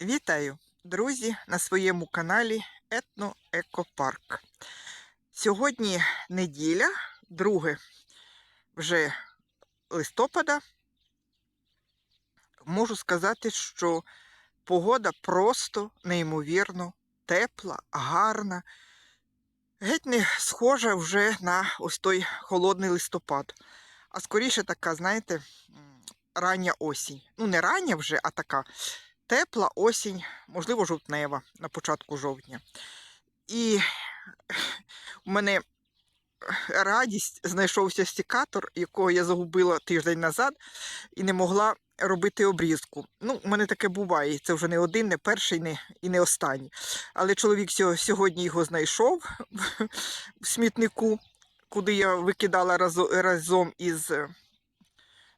Вітаю, друзі, на своєму каналі Етно Екопарк. Сьогодні неділя, 2 вже листопада. Можу сказати, що погода просто неймовірно тепла, гарна. Геть не схожа вже на ось той холодний листопад. А скоріше така, знаєте, рання осінь. Ну, не рання вже, а така тепла осінь, можливо, жовтнева на початку жовтня. І у мене радість знайшовся стікатор, якого я загубила тиждень назад і не могла робити обрізку. Ну, у мене таке буває. Це вже не один, не перший, не, і не останній. Але чоловік сьогодні його знайшов в смітнику, куди я викидала разом із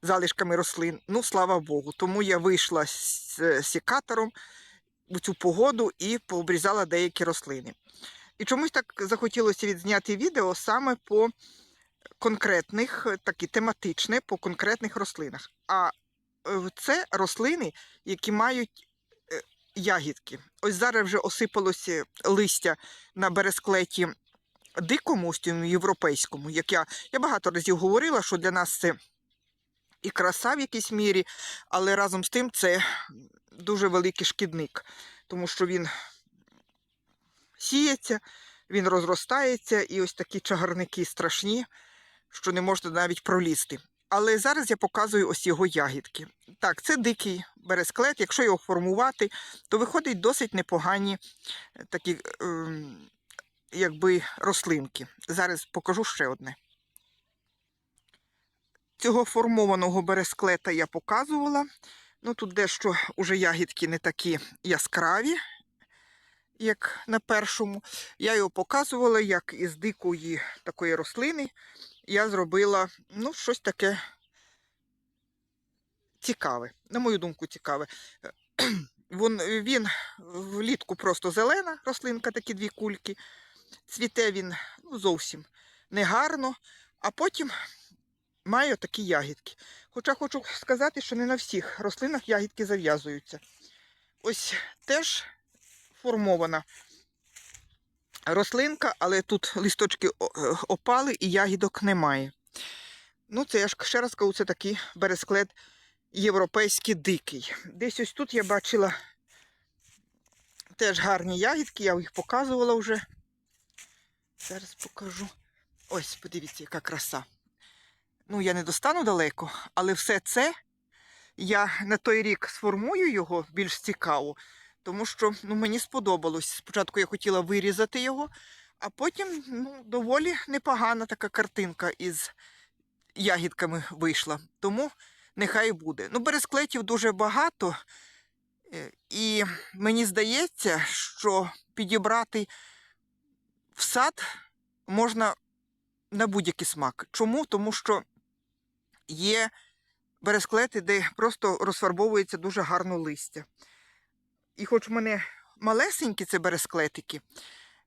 залишками рослин. Ну, слава Богу. Тому я вийшла з е, секатором у цю погоду і пообрізала деякі рослини. І чомусь так захотілося відзняти відео саме по конкретних, такі тематичне, по конкретних рослинах. А е, це рослини, які мають е, ягідки. Ось зараз вже осипалося листя на бересклеті дикому, європейському, як я, я багато разів говорила, що для нас це і краса в якійсь мірі, але разом з тим це дуже великий шкідник, тому що він сіється, він розростається, і ось такі чагарники страшні, що не можна навіть пролізти. Але зараз я показую ось його ягідки. Так, це дикий бересклет. Якщо його формувати, то виходить досить непогані е, такі ем, якби рослинки. Зараз покажу ще одне. Цього формованого бересклета я показувала. Ну, тут дещо уже ягідки не такі яскраві, як на першому. Я його показувала, як із дикої такої рослини я зробила ну, щось таке цікаве. На мою думку, цікаве. Вон, він влітку просто зелена рослинка, такі дві кульки. Цвіте він ну, зовсім негарно, а потім має такі ягідки. Хоча хочу сказати, що не на всіх рослинах ягідки зав'язуються. Ось теж формована рослинка, але тут листочки е, опали і ягідок немає. Ну, це я ж ще раз кажу, це такий бересклет європейський дикий. Десь ось тут я бачила теж гарні ягідки, я їх показувала вже. Зараз покажу. Ось, подивіться, яка краса. Ну, я не достану далеко, але все це я на той рік сформую його більш цікаво, тому що ну, мені сподобалось. Спочатку я хотіла вирізати його, а потім ну, доволі непогана така картинка із ягідками вийшла. Тому нехай буде. Ну, бересклетів дуже багато, е, і мені здається, що підібрати в сад можна на будь-який смак. Чому? Тому що є бересклети, де просто розфарбовується дуже гарно листя. І хоч в мене малесенькі це бересклетики,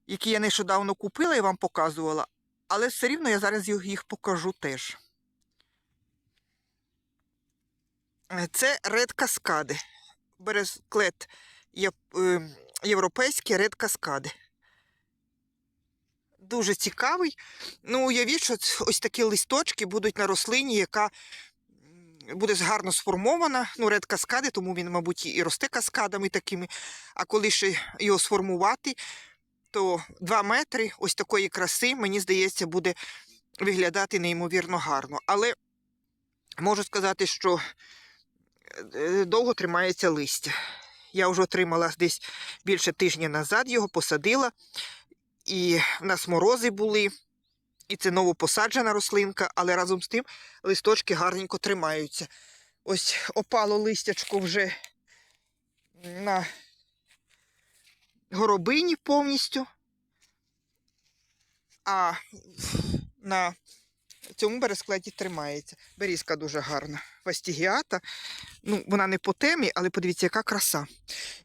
які я нещодавно купила і вам показувала, але все рівно я зараз їх покажу теж. Е, Це ред каскади. Бересклет е, європейський ред каскади. Дуже цікавий. Ну, уявіть, що ось такі листочки будуть на рослині, яка буде гарно сформована. Ну, ред каскади, тому він, мабуть, і росте каскадами такими. А коли ще його сформувати, то 2 метри ось такої краси, мені здається, буде виглядати неймовірно гарно. Але можу сказати, що е, довго тримається листя. Я вже отримала десь більше тижня назад його, посадила. І в нас морози були, і це новопосаджена рослинка, але разом з тим листочки гарненько тримаються. Ось опало листячко вже на горобині повністю, а на цьому бересклеті тримається. Берізка дуже гарна. Фастігіата. Ну, вона не по темі, але подивіться, яка краса.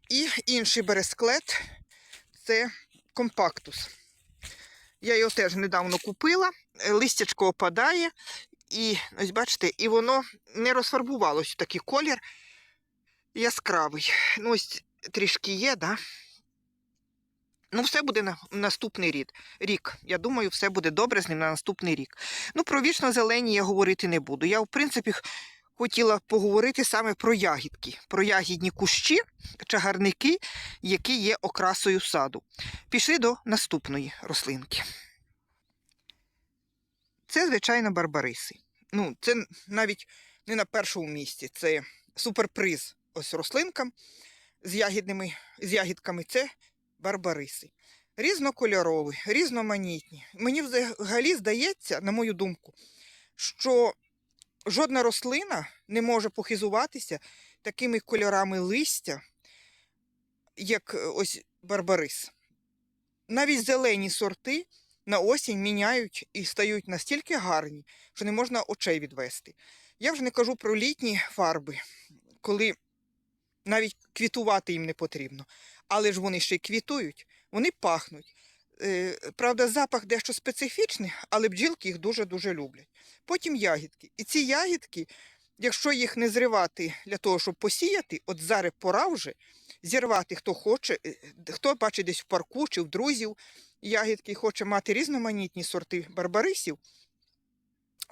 І інший бересклет це компактус. Я його теж недавно купила, е, листячко опадає, і ось бачите, і воно не розфарбувалось в такий колір яскравий. Ну, ось трішки є, да? Ну, все буде на наступний рік. рік. Я думаю, все буде добре з ним на наступний рік. Ну, про вічно зелені я говорити не буду. Я, в принципі, хотіла поговорити саме про ягідки, про ягідні кущі, чагарники, які є окрасою саду. Пішли до наступної рослинки. Це, звичайно, барбариси. Ну, це навіть не на першому місці. Це суперприз ось рослинкам з ягідними, з ягідками. Це барбариси. Різнокольорові, різноманітні. Мені взагалі здається, на мою думку, що жодна рослина не може похизуватися такими кольорами листя, як е, ось барбарис. Навіть зелені сорти на осінь міняють і стають настільки гарні, що не можна очей відвести. Я вже не кажу про літні фарби, коли навіть квітувати їм не потрібно. Але ж вони ще й квітують, вони пахнуть. Е, Правда, запах дещо специфічний, але бджілки їх дуже-дуже люблять. Потім ягідки. І ці ягідки, якщо їх не зривати для того, щоб посіяти, от зараз пора вже зірвати, хто хоче, е, хто бачить десь в парку чи в друзів ягідки, і хоче мати різноманітні сорти барбарисів,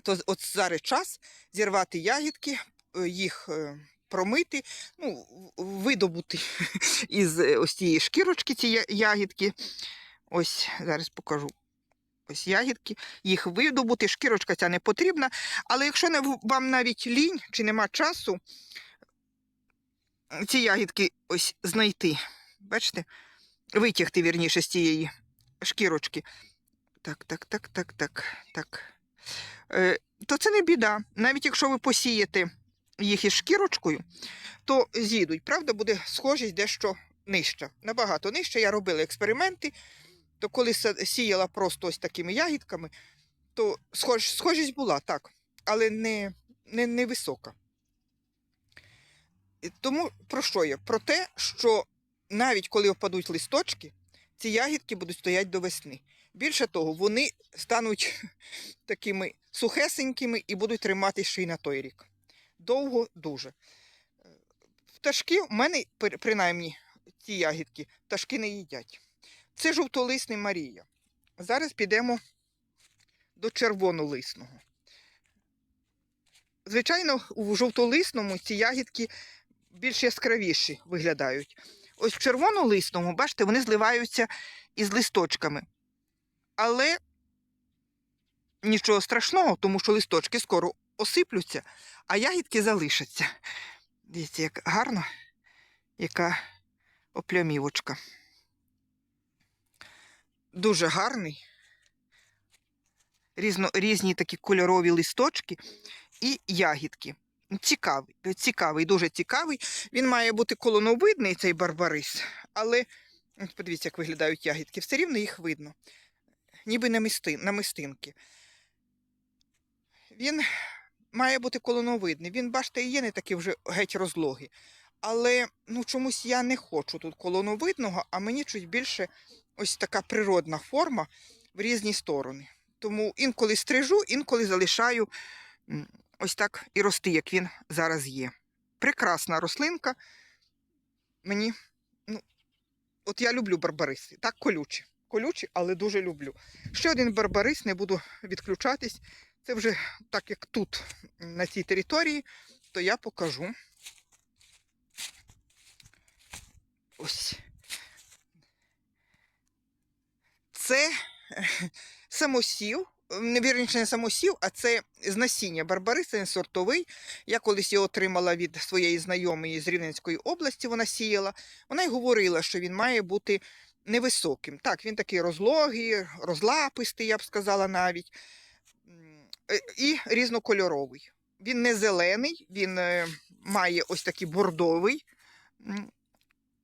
то от зараз час зірвати ягідки, е, їх е, промити, ну, видобути із е, ось цієї шкірочки ці ягідки. Ось зараз покажу. Ось ягідки, їх видобути, шкірочка ця не потрібна. Але якщо вам навіть лінь чи нема часу ці ягідки ось знайти, бачите, витягти вірніше з цієї шкірочки. Так, так, так, так, так, так. Е, то це не біда. Навіть якщо ви посієте їх із шкірочкою, то з'їдуть. Правда, буде схожість дещо нижча. Набагато нижче. Я робила експерименти, то коли сіяла просто ось такими ягідками, то схож, схожість була, так, але не, не, не висока. Тому про що я? Про те, що навіть коли опадуть листочки, ці ягідки будуть стояти до весни. Більше того, вони стануть такими сухесенькими і будуть триматися ще й на той рік. Довго дуже. Пташки, в мене, принаймні, ці ягідки, пташки не їдять. Це жовтолисний Марія. Зараз підемо до червонолисного. Звичайно, у жовтолисному ці ягідки більш яскравіші виглядають. Ось в червонолисному, бачите, вони зливаються із листочками. Але нічого страшного, тому що листочки скоро осиплються, а ягідки залишаться. Дивіться, як гарно, яка оплямівочка. Дуже гарний. Різно, різні такі кольорові листочки і ягідки. Цікавий, цікавий, дуже цікавий. Він має бути колоновидний, цей барбарис, але подивіться, як виглядають ягідки. Все рівно їх видно. Ніби намисти, намистинки. Він має бути колоновидний. Він, бачите, є не такий вже геть розлогий. Але ну, чомусь я не хочу тут колоновидного, а мені чуть більше ось така природна форма в різні сторони. Тому інколи стрижу, інколи залишаю ось так і рости, як він зараз є. Прекрасна рослинка. Мені, ну, от я люблю барбариси. Так, колючі. Колючі, але дуже люблю. Ще один барбарис, не буду відключатись. Це вже так як тут, на цій території, то я покажу. Ось. Це самосів, не вірніше, не самосів, а це з насіння барбарис, це не сортовий. Я колись його отримала від своєї знайомої з Рівненської області, вона сіяла. Вона й говорила, що він має бути невисоким. Так, він такий розлогий, розлапистий, я б сказала навіть, е, і різнокольоровий. Він не зелений, він е, має ось такий бордовий.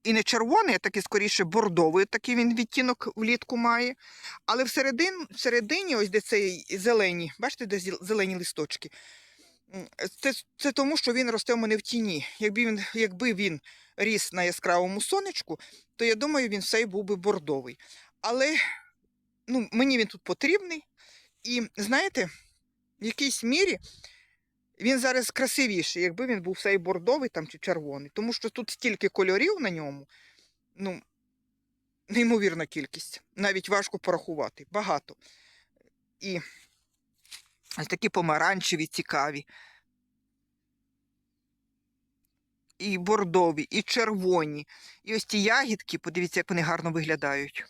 І не червоний, а такий скоріше бордовий, такий він відтінок влітку має. Але всередин, всередині, ось де цей зелені, бачите, де зелені листочки. Це, це тому, що він росте в мене в тіні. Якби він, якби він ріс на яскравому сонечку, то я думаю, він все був би бордовий. Але ну, мені він тут потрібний. І знаєте, в якійсь мірі Він зараз красивіший, якби він був цей бордовий там чи червоний, тому що тут стільки кольорів на ньому, ну, неймовірна кількість. Навіть важко порахувати. Багато. І ось такі помаранчеві, цікаві. І бордові, і червоні. І ось ті ягідки, подивіться, як вони гарно виглядають.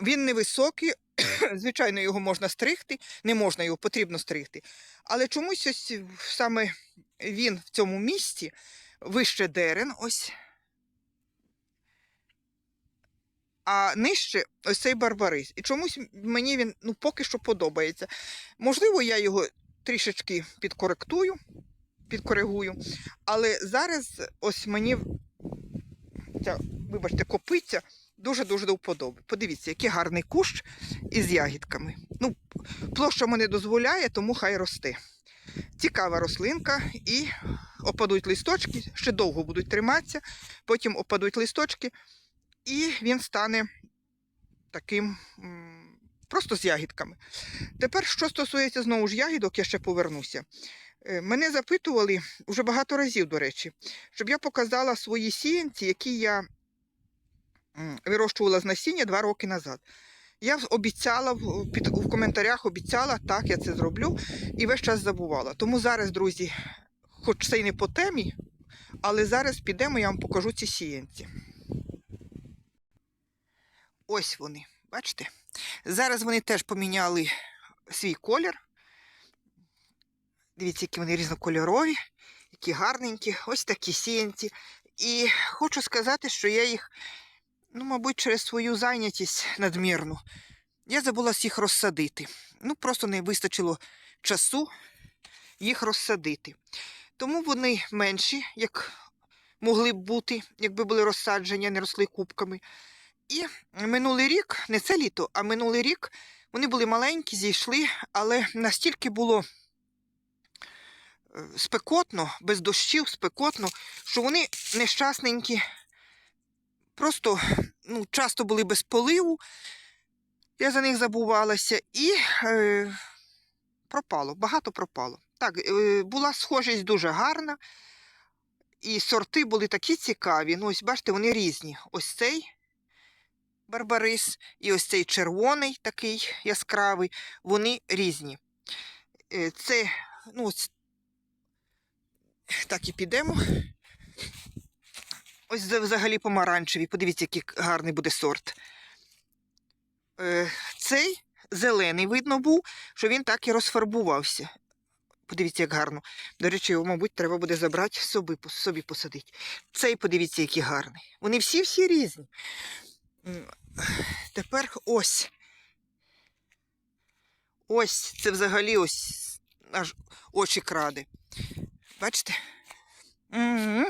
Він невисокий, звичайно, його можна стригти, не можна його, потрібно стригти. Але чомусь ось саме він в цьому місці вище дерен, ось. А нижче ось цей барбарис. І чомусь мені він ну, поки що подобається. Можливо, я його трішечки підкоректую, підкоригую. Але зараз ось мені ця, вибачте, копиця дуже-дуже до вподоби. Подивіться, який гарний кущ із ягідками. Ну, площа мене дозволяє, тому хай росте. Цікава рослинка, і опадуть листочки, ще довго будуть триматися, потім опадуть листочки, і він стане таким просто з ягідками. Тепер, що стосується знову ж ягідок, я ще повернуся. Е, Мене запитували вже багато разів, до речі, щоб я показала свої сіянці, які я вирощувала з насіння два роки назад. Я обіцяла під, в коментарях, обіцяла, так, я це зроблю, і весь час забувала. Тому зараз, друзі, хоч це й не по темі, але зараз підемо, я вам покажу ці сіянці. Ось вони, бачите? Зараз вони теж поміняли свій колір. Дивіться, які вони різнокольорові, які гарненькі, ось такі сіянці. І хочу сказати, що я їх, ну, мабуть, через свою зайнятість надмірну, я забула їх розсадити. Ну, просто не вистачило часу їх розсадити. Тому вони менші, як могли б бути, якби були розсаджені, не росли кубками. І минулий рік, не це літо, а минулий рік вони були маленькі, зійшли, але настільки було е, спекотно, без дощів, спекотно, що вони нещасненькі, просто ну, часто були без поливу. Я за них забувалася і е, пропало, багато пропало. Так, е, була схожість дуже гарна, і сорти були такі цікаві. Ну, ось бачите, вони різні. Ось цей барбарис і ось цей червоний такий яскравий, вони різні. Е, Це, ну, ось так і підемо. Ось взагалі помаранчеві. Подивіться, який гарний буде сорт. Е, Цей зелений видно був, що він так і розфарбувався. Подивіться, як гарно. До речі, його, мабуть, треба буде забрати собі, собі посадити. Цей, подивіться, який гарний. Вони всі-всі різні. Тепер ось. Ось, це взагалі ось аж очі краде. Бачите? м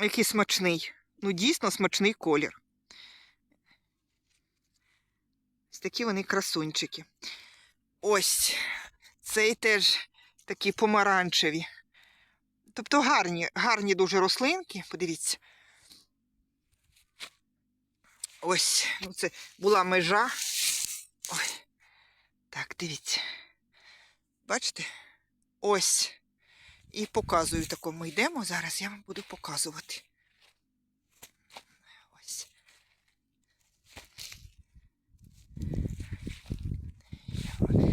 Який смачний. Ну, дійсно смачний колір. Ось такі вони красунчики. Ось цей теж такі помаранчеві. Тобто гарні, гарні дуже рослинки, подивіться. Ось, ну це була межа. Ой. Так, дивіться. Бачите? Ось. І показую такому йдемо. Зараз я вам буду показувати.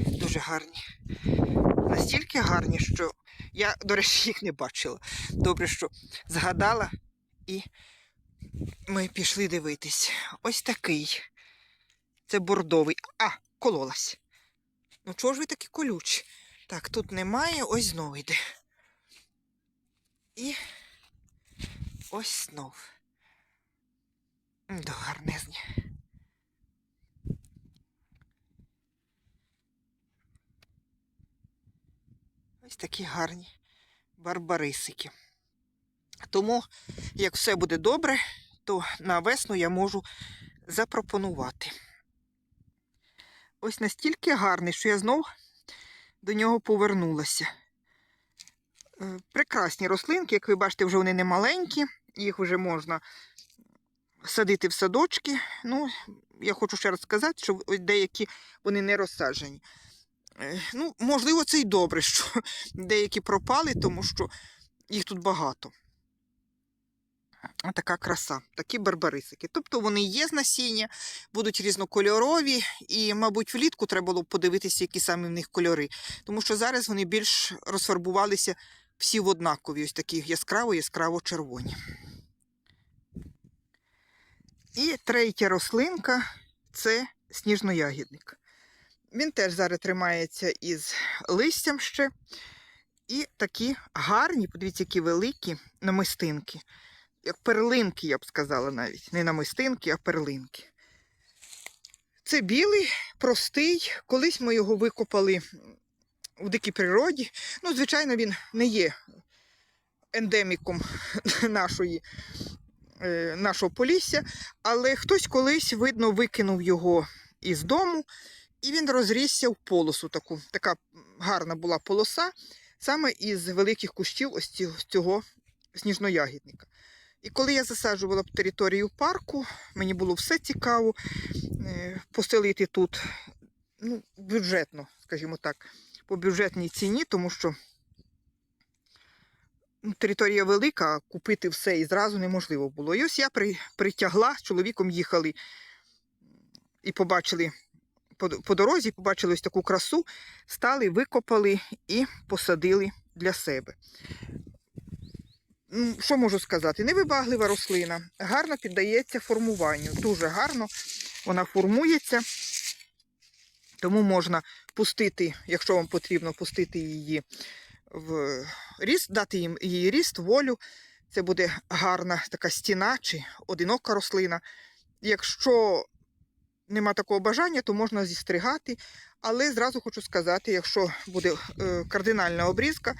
Дуже гарні. Настільки гарні, що я, до речі, їх не бачила. Добре, що згадала і ми пішли дивитись. Ось такий. Це бордовий. А, кололась. Ну, чого ж ви такі колючі? Так, тут немає, ось знову йде. І ось знов. Да, гарнезні. Ось такі гарні барбарисики. Тому, як все буде добре, то на весну я можу запропонувати. Ось настільки гарний, що я знов до нього повернулася. Е, Прекрасні рослинки, як ви бачите, вже вони не маленькі, їх вже можна садити в садочки. Ну, я хочу ще раз сказати, що деякі вони не розсаджені. Е, Ну, можливо, це й добре, що деякі пропали, тому що їх тут багато. Така краса, такі барбарисики. Тобто вони є з насіння, будуть різнокольорові, і, мабуть, влітку треба було подивитися, які саме в них кольори. Тому що зараз вони більш розфарбувалися всі в однакові, ось такі яскраво-яскраво червоні. І третя рослинка це сніжноягідник. Він теж зараз тримається із листям ще. І такі гарні, подивіться, які великі намистинки. Як перлинки, я б сказала навіть. Не намистинки, а перлинки. Це білий, простий. Колись ми його викопали у дикій природі. Ну, звичайно, він не є ендеміком нашої, е, нашого полісся, але хтось колись, видно, викинув його із дому, і він розрісся в полосу таку. Така гарна була полоса, саме із великих кущів ось цього сніжноягідника. І коли я засаджувала територію парку, мені було все цікаво е, поселити тут ну, бюджетно, скажімо так, по бюджетній ціні, тому що ну, територія велика, купити все і зразу неможливо було. І ось я при, притягла, з чоловіком їхали і побачили по, по дорозі, побачили ось таку красу, стали, викопали і посадили для себе. Ну, Що можу сказати? Невибаглива рослина, гарно піддається формуванню. Дуже гарно вона формується, тому можна пустити, якщо вам потрібно, пустити її в ріст, дати їм її ріст, волю. Це буде гарна така стіна чи одинока рослина. Якщо нема такого бажання, то можна зістригати. Але зразу хочу сказати, якщо буде е, кардинальна обрізка,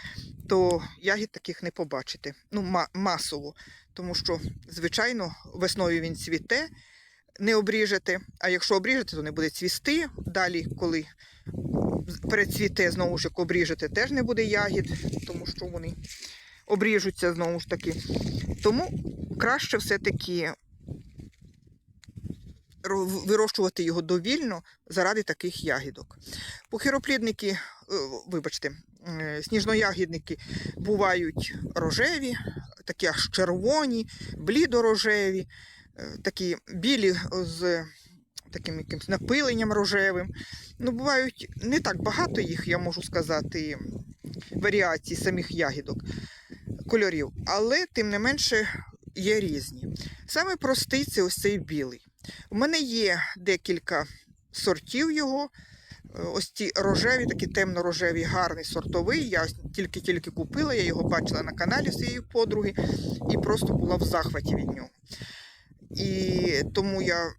то ягід таких не побачите. Ну, ма- масово. Тому що, звичайно, весною він цвіте, не обріжете. А якщо обріжете, то не буде цвісти. Далі, коли перецвіте, знову ж як обріжете, теж не буде ягід, тому що вони обріжуться знову ж таки. Тому краще все-таки вирощувати його довільно заради таких ягідок. Похироплідники, е, вибачте, сніжноягідники бувають рожеві, такі аж червоні, блідорожеві, такі білі з таким якимось напиленням рожевим. Ну, бувають не так багато їх, я можу сказати, варіацій самих ягідок, кольорів, але тим не менше є різні. Саме простий це ось цей білий. У мене є декілька сортів його. Е, Ось ці рожеві, такі темно-рожеві, гарний сортовий. Я тільки-тільки купила, я його бачила на каналі своєї подруги і просто була в захваті від нього. І тому я е,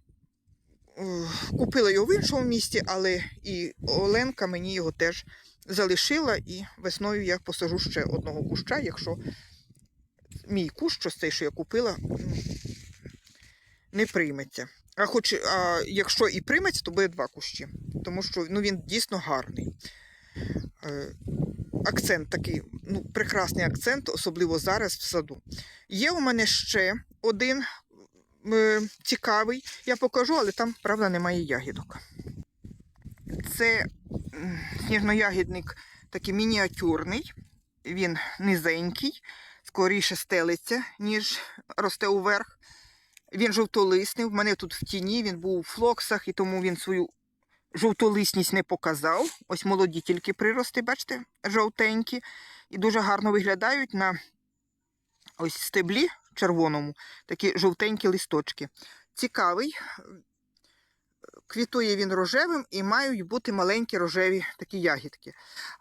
купила його в іншому місті, але і Оленка мені його теж залишила, і весною я посажу ще одного куща, якщо мій кущ, цей, що я купила, не прийметься. А хоч а, якщо і прийметься, то буде два кущі, тому що ну, він дійсно гарний. Е, акцент такий, ну, прекрасний акцент, особливо зараз в саду. Є у мене ще один цікавий, я покажу, але там, правда, немає ягідок. Це сніжноягідник такий мініатюрний, він низенький, скоріше стелиться, ніж росте уверх. Він жовтолисний. В мене тут в тіні, він був у флоксах, і тому він свою жовтолисність не показав. Ось молоді тільки прирости, бачите, жовтенькі. І дуже гарно виглядають на ось стеблі червоному, такі жовтенькі листочки. Цікавий. Квітує він рожевим і мають бути маленькі рожеві такі ягідки.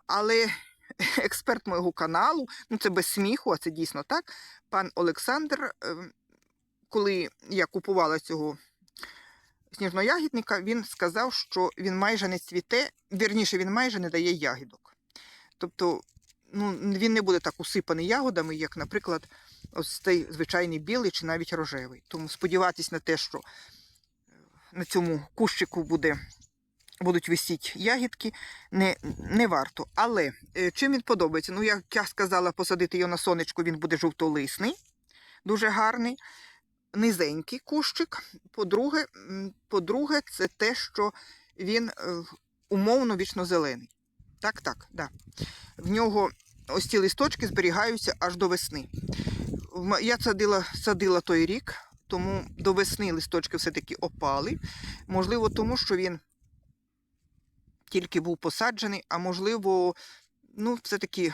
Але експерт мого каналу, ну це без сміху, а це дійсно так, пан Олександр. ем, коли я купувала цього сніжноягідника, він сказав, що він майже не цвіте, вірніше, він майже не дає ягідок. Тобто ну, він не буде так усипаний ягодами, як, наприклад, ось цей звичайний білий чи навіть рожевий. Тому сподіватись на те, що на цьому кущику буде, будуть висіти ягідки, не, не варто. Але е, чим він подобається? Ну, як я сказала, посадити його на сонечко, він буде жовтолисний, дуже гарний низенький кущик. По-друге, по-друге, це те, що він е, умовно вічно зелений. Так, так, да. В нього ось ці листочки зберігаються аж до весни. Я садила, садила той рік, тому до весни листочки все-таки опали. Можливо, тому що він тільки був посаджений, а можливо, ну, все-таки е,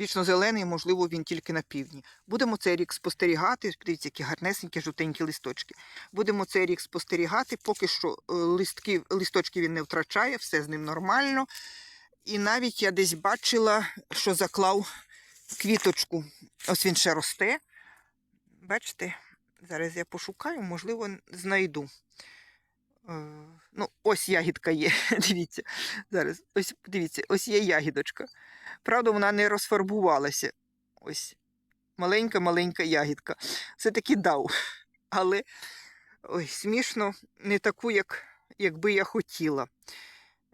вічно зелений, можливо, він тільки на півдні. Будемо цей рік спостерігати. Дивіться, які гарнесенькі жовтенькі листочки. Будемо цей рік спостерігати, поки що е, листки, листочки він не втрачає, все з ним нормально. І навіть я десь бачила, що заклав квіточку. Ось він ще росте. Бачите, зараз я пошукаю, можливо, знайду. Е, Ну, ось ягідка є. Дивіться. Зараз, ось дивіться, ось є ягідочка. Правда, вона не розфарбувалася. Ось маленька-маленька ягідка. Все-таки дав. Але ой, смішно, не таку, як, якби я хотіла.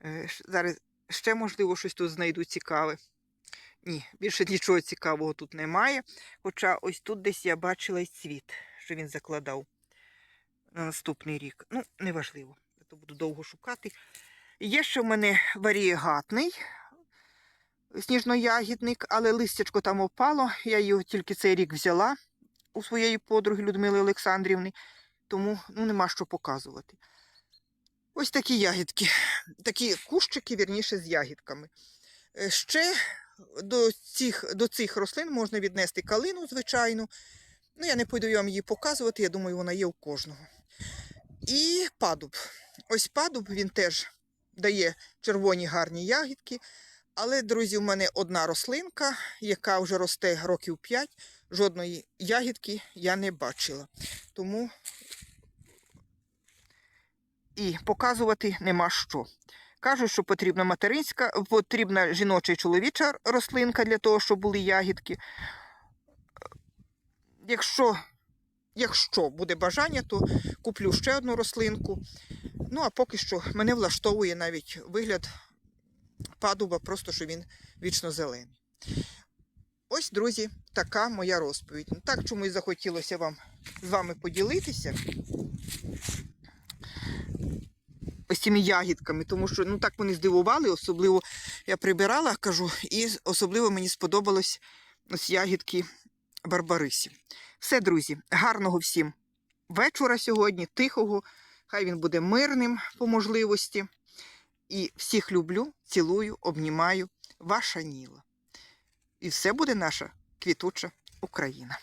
Е, Зараз ще, можливо, щось тут знайду цікаве. Ні, більше нічого цікавого тут немає. Хоча ось тут десь я бачила й цвіт, що він закладав на наступний рік. Ну, неважливо, я то буду довго шукати. Є ще в мене варієгатний сніжноягідник, але листячко там опало. Я його тільки цей рік взяла у своєї подруги Людмили Олександрівни, тому ну, нема що показувати. Ось такі ягідки, такі кущики, вірніше, з ягідками. Е, Ще до цих, до цих рослин можна віднести калину, звичайно. Ну, я не пойду вам її показувати, я думаю, вона є у кожного. І падуб. Ось падуб він теж дає червоні гарні ягідки. Але, друзі, у мене одна рослинка, яка вже росте років 5, жодної ягідки я не бачила. Тому і показувати нема що. Кажуть, що потрібна материнська, потрібна жіноча і чоловіча рослинка для того, щоб були ягідки. Якщо, якщо буде бажання, то куплю ще одну рослинку. Ну, а поки що мене влаштовує навіть вигляд падуба, просто що він вічно зелений. Ось, друзі, така моя розповідь. Ну, Так чомусь захотілося вам з вами поділитися. Ось цими ягідками, тому що ну так вони здивували, особливо я прибирала, кажу, і особливо мені сподобалось ось ягідки Барбарисі. Все, друзі, гарного всім вечора сьогодні, тихого. Хай він буде мирним по можливості. І всіх люблю, цілую, обнімаю. Ваша Ніла. І все буде наша квітуча Україна.